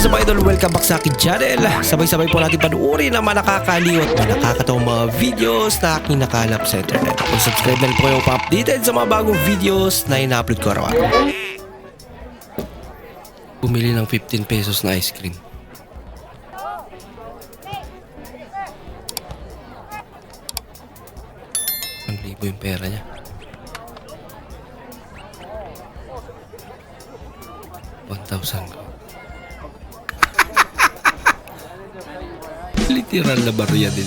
is up idol? Welcome back sa akin channel. Sabay-sabay po natin panuorin ang mga nakakaliw at mga nakakatawang mga videos na aking nakalap sa internet. Kung subscribe na rin po kayo pa-updated sa mga bagong videos na ina-upload ko araw-araw. Bumili ng 15 pesos na ice cream. Ang libo yung pera niya. One thousand tirarla barría ya, din.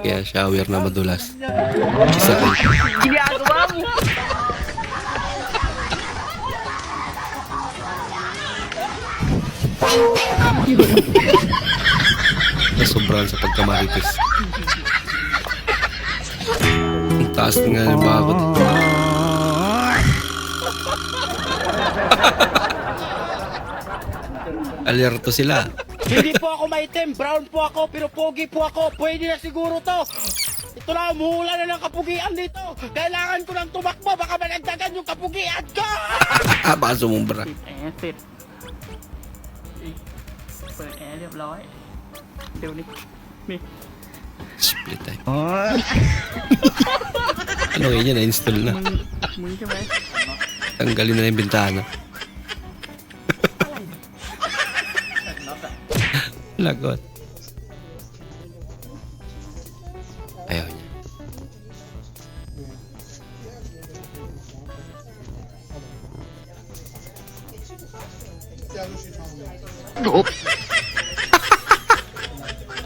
Kaya shower na madulas. Isa ko. Ginagawa mo. Thank. Nasobrahan sa pagkamarites. Ang taas nga ng bakod. Alerto sila. Hindi po ako maitim, brown po ako, pero pogi po ako. Pwede na siguro to. Ito na, umuhula na ng kapugian dito. Kailangan ko ng tumakbo, baka managdagan yung kapugian ko. Ah, baka sumumbra. แอร์เสร็จเปิดแอร์เรียบร้อย Teunik. Mi. Split tayo. Oh. ano yun? Na-install na. Muni ka ba? Tanggalin na yung bintana. Lagot. Ayaw niya. Oh.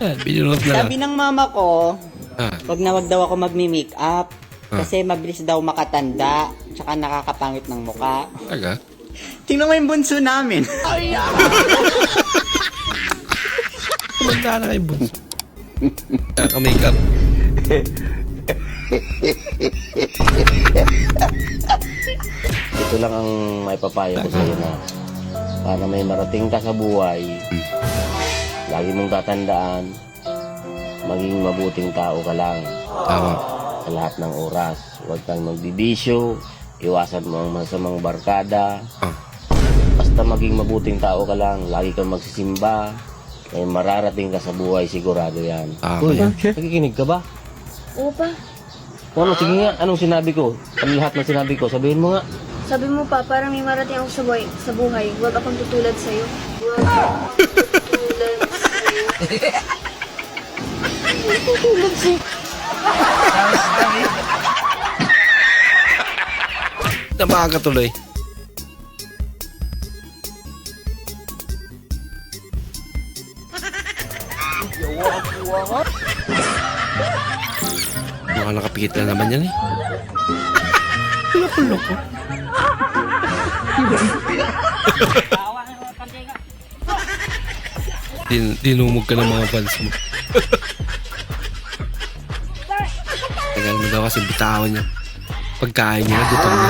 Yan, binunot na lang. Sabi ng mama ko, Ah, wag na wag daw ako magmi-make up. Ah. Kasi mabilis daw makatanda, tsaka nakakapangit ng muka. talaga? Tingnan mo yung bunso namin. Kumanda na kayo, bunso. Kaka-makeup. Ito lang ang may papayo ko sa'yo na para may marating ka sa buhay, lagi mong tatandaan, maging mabuting tao ka lang Tama. sa lahat ng oras. Huwag kang magbibisyo, iwasan mo ang masamang barkada, Ah. basta maging mabuting tao ka lang, lagi kang magsisimba, may mararating ka sa buhay, sigurado yan. Tama Uy, yan. nakikinig ka ba? Oo pa. O ano, sige nga, anong sinabi ko? Ano lahat ng sinabi ko? Sabihin mo nga. Sabi mo pa, parang may marating ako sa buhay. Sa buhay. Huwag akong tutulad sa'yo. Huwag akong tutulad tutulad sa'yo. Nabaga tuloy. Baka nakapikit na naman yan eh. Loko-loko. Din dinumog ka ng mga fans mo. Tagal mo daw kasi bitawan niya. Pagkain niya, gutom na.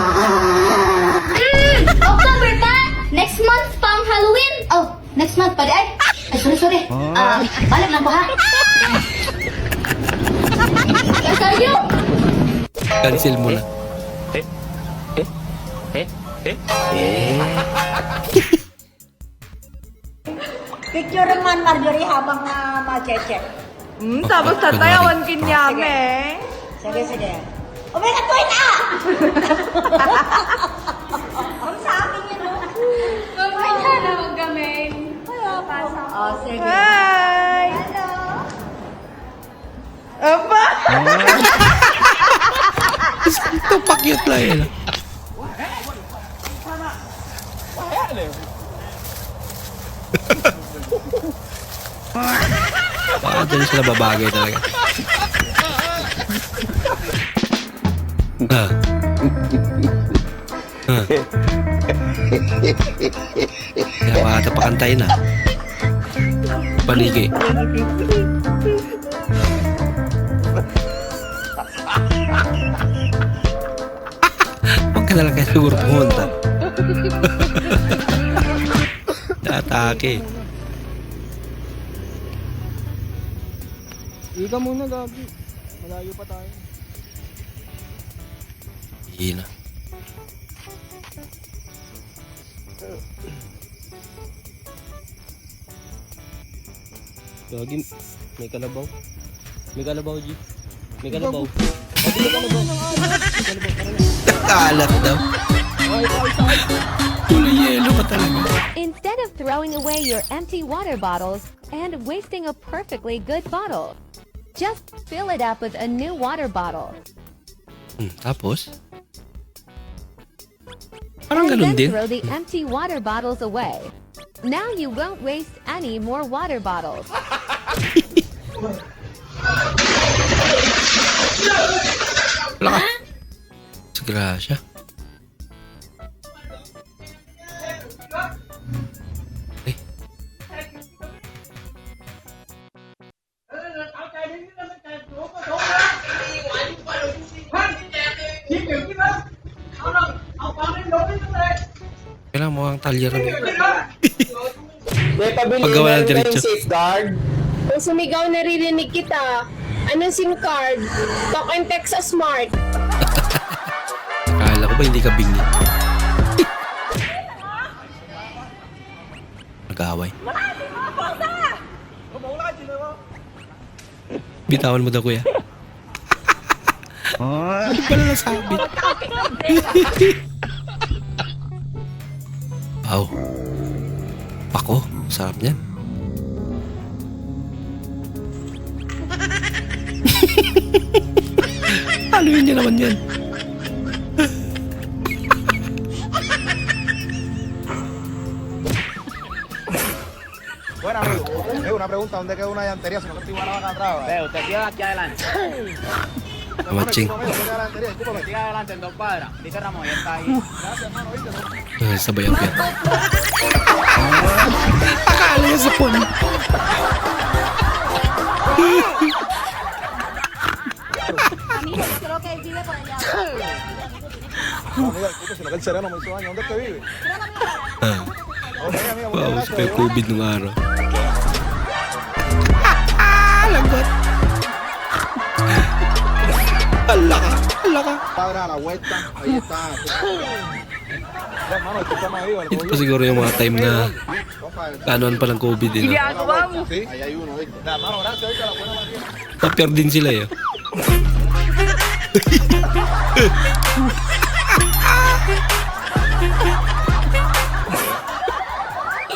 October pa! Next month pang Halloween! Oh, next month pa di ay? Ay, sorry, sorry. Ah, balik lang po ha. You? Cancel mo na. Picture naman, Marjorie, habang na ma-check. Hmm, tapos tatayawan kin yame. Sige, sige. O, may katuin na! Ang sa akin yun, no? Oh, sige. Hi! Hello. Apa? Ito pakyat lang yan. Dyan sila babagay talaga. Ah. Ah. Kaya baka pakantayin na. Paligi. Huwag ka na lang kayo siguro pumunta. Atake. Iga muna, Gabi. Malayo pa tayo. Hina. Gagi, may kalabaw. May kalabaw, G. May kalabaw. Kalat daw. Tuloy yelo pa talaga. Instead of throwing away your empty water bottles and wasting a perfectly good bottle, just fill it up with a new water bottle. Hmm, tapos? Parang and ganun then din. throw the empty water bottles away. Now you won't waste any more water bottles. Wala ka. Kailangan mo ang talyer mo. May pabili Paggawa ng na rin diretso. tayong safeguard. Kung sumigaw naririnig kita, anong SIM card? Talk and text sa smart. Akala ko ba hindi ka bingi? Nag-away. Bitawan mo daw kuya. Hindi pala nasabit. Wow. Pako. Sarap niyan. Haluin niya naman yan. Buena. Es una pregunta, ¿dónde quedó una llantería? Si no que estoy la vaca atrás. Ve, usted tira aquí adelante. Ahí. Ay, sabay ang pera. Akala niya sa phone. creo que vive por allá. Amiga, disculpe, sino que el sereno me hizo daño. ¿Dónde te vive? Ah, wow, sa COVID nung araw. Ka, ka. Padre, a la vuelta. Ahí está. Ito pa siguro yung mga time na Compadre. kanoan pa lang COVID eh. Mo. Gracias. Ahorita la buena María. Papier din sila eh.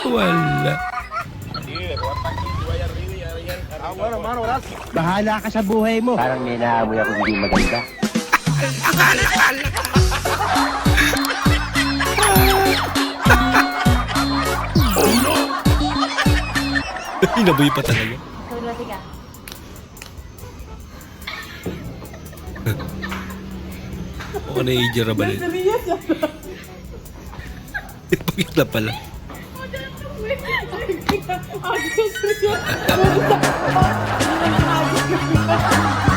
Wala. Ah, bueno, hermano, gracias. Parang may naamoy ako hindi maganda. Inaboy pa talaga. Oo na i-jira ba rin? Pagit na pala.